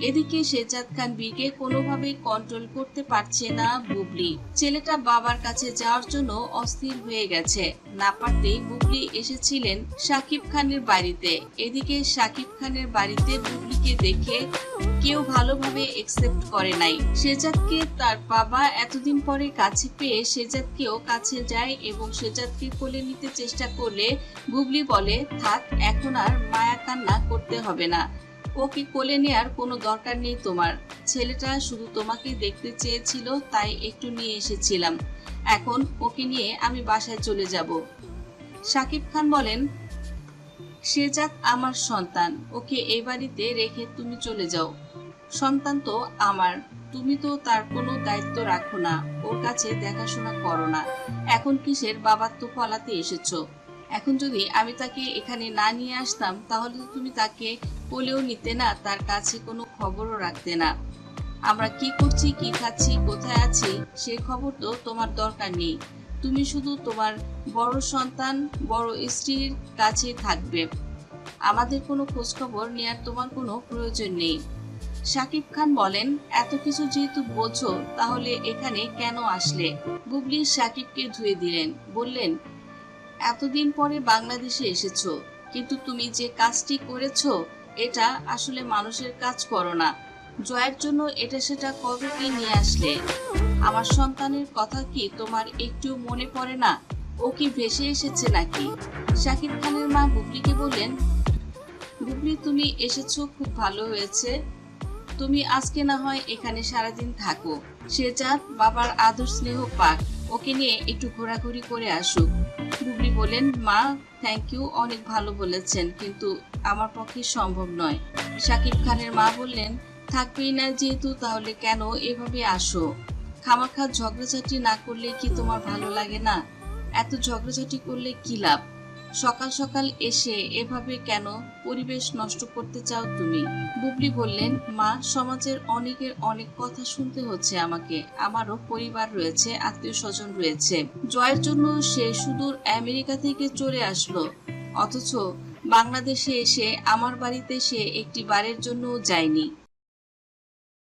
এদিকে শেজাদ খান বিকে কোনোভাবেই কন্ট্রোল করতে পারছে না বুবলি। ছেলেটা বাবার কাছে যাওয়ার জন্য অস্থির হয়ে গেছে। না পারতেই বুবলি এসেছিলেন সাকিব খানের বাড়িতে। এদিকে সাকিব খানের বাড়িতে বুবলিকে দেখে কেউ ভালোভাবে একসেপ্ট করে নাই। শেজাদকে তার বাবা এতদিন পরে কাছে পেয়ে শেজাদকেও কাছে যায় এবং শেজাদকে কোলে নিতে চেষ্টা করলে বুবলি বলে, থাক, এখন আর মায়া কান্না করতে হবে না। ওকে কোলে নেয়ার কোনো দরকার নেই তোমার। ছেলেটা শুধু তোমাকে দেখতে চেয়েছিল, তাই একটু নিয়ে এসেছিলাম। এখন ওকে নিয়ে আমি বাসায় চলে যাব। সাকিব খান বলেন, সে যাক আমার সন্তান, ওকে এই বাড়িতে রেখে তুমি চলে যাও। সন্তান তো আমার, তুমি তো তার কোনো দায়িত্ব রাখো না, ওর কাছে দেখাশোনা করো না। এখন কিসের বাবার তো পলাতে এসেছ? এখন যদি আমি তাকে এখানে না নিয়ে আসতাম, তাহলে তুমি তাকে কোলেও নিতে না তার কাছে কোনো খবরও রাখতে না। আমরা কি করছি, কি খাচ্ছি, কোথায় আছি, সে খবর তো তোমার দরকার নেই। তুমি শুধু তোমার বড় সন্তান, বড় স্ত্রীর কাছে থাকবে। আমাদের কোনো খোঁজখবর নেওয়ার তোমার কোনো প্রয়োজন নেই। সাকিব খান বলেন, এত কিছু যেহেতু বোঝো, তাহলে এখানে কেন আসলে? বুবলি সাকিবকে ধুয়ে দিলেন, বললেন, এতদিন পরে বাংলাদেশে এসেছ, কিন্তু তুমি যে কাজটি করেছ এটা আসলে মানুষের কাজ করো না। জয়ের জন্য এটা সেটা কবে কি নিয়ে আসলে? আমার সন্তানের কথা কি তোমার একটু মনে পড়ে না? ও কি ভেসে এসেছে নাকি? শাকিব খানের মা বুবলিকে বললেন, বুবলি, তুমি এসেছ, খুব ভালো হয়েছে। তুমি আজকে না হয় এখানে সারাদিন থাকো। সে যাক বাবার আদর স্নেহ পাক। ওকে নিয়ে একটু ঘোরাঘুরি করে আসুক। বুবলি বলেন মা থ্যাংক ইউ অনেক ভালো বলেছেন, কিন্তু আমার পক্ষে সম্ভব নয়। শাকিব খানের মা বললেন, থাকবেই না যেহেতু, তাহলে কেন এভাবে আসো? খামাখা ঝগড়াঝাটি না করলে কি তোমার ভালো লাগে না? এত ঝগড়াঝাটি করলে কি লাভ? সকাল সকাল এসে এভাবে কেন পরিবেশ নষ্ট করতে চাও তুমি? বুবলি বললেন, মা, সমাজের অনেকের অনেক কথা শুনতে হচ্ছে আমাকে। আমারও পরিবার রয়েছে আত্মীয় স্বজন রয়েছে। জয়ের জন্য সে সুদূর আমেরিকা থেকে চলে আসলো। অথচ বাংলাদেশে এসে আমার বাড়িতে সে একটি বারের জন্যও যায়নি।